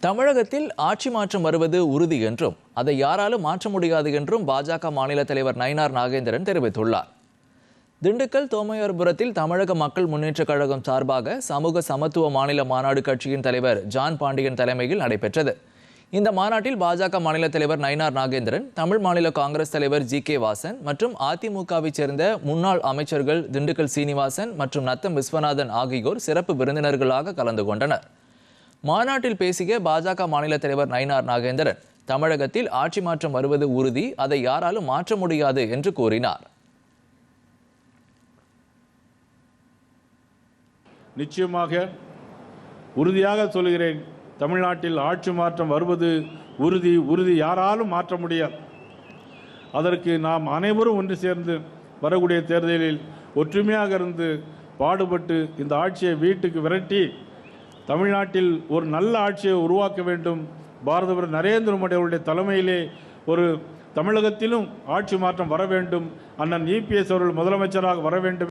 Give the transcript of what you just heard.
தமிழகத்தில் ஆட்சி மாற்றம் வருவது உறுதி என்றும் அதை யாராலும் மாற்ற முடியாது என்றும் பாஜக மாநில தலைவர் நயினார் நாகேந்திரன் தெரிவித்துள்ளார். திண்டுக்கல் தோமையார்புரத்தில் தமிழக மக்கள் முன்னேற்றக் கழகம் சார்பாக சமூக சமத்துவ மாநில மாநாடு கட்சியின் தலைவர் ஜான் பாண்டியன் தலைமையில் நடைபெற்றது. இந்த மாநாட்டில் பாஜக மாநில தலைவர் நயினார் நாகேந்திரன் தமிழ் மாநில காங்கிரஸ் தலைவர் ஜி கே வாசன் மற்றும் அதிமுகவைச் சேர்ந்த முன்னாள் அமைச்சர்கள் திண்டுக்கல் சீனிவாசன் மற்றும் நத்தம் விஸ்வநாதன் ஆகியோர் சிறப்பு விருந்தினர்களாக கலந்து கொண்டனர். மாநாட்டில் பேசிய பாஜக மாநில தலைவர் நயினார் நாகேந்திரன் தமிழகத்தில் ஆட்சி மாற்றம் வருவது உறுதி அதை யாராலும் மாற்ற முடியாது என்று கூறினார். நிச்சயமாக உறுதியாக சொல்கிறேன் தமிழ்நாட்டில் ஆட்சி மாற்றம் வருவது உறுதி உறுதி யாராலும் மாற்ற முடியாது. அதற்கு நாம் அனைவரும் ஒன்று சேர்ந்து வரக்கூடிய தேர்தலில் ஒற்றுமையாக இருந்து பாடுபட்டு இந்த ஆட்சியை வீட்டுக்கு விரட்டி தமிழ்நாட்டில் ஒரு நல்ல ஆட்சியை உருவாக்க வேண்டும். பாரத நரேந்திர மோடி அவருடைய தலைமையிலே ஒரு தமிழகத்திலும் ஆட்சி மாற்றம் வர வேண்டும். அண்ணன் இபிஎஸ் அவர்கள் முதலமைச்சராக வர வேண்டும்.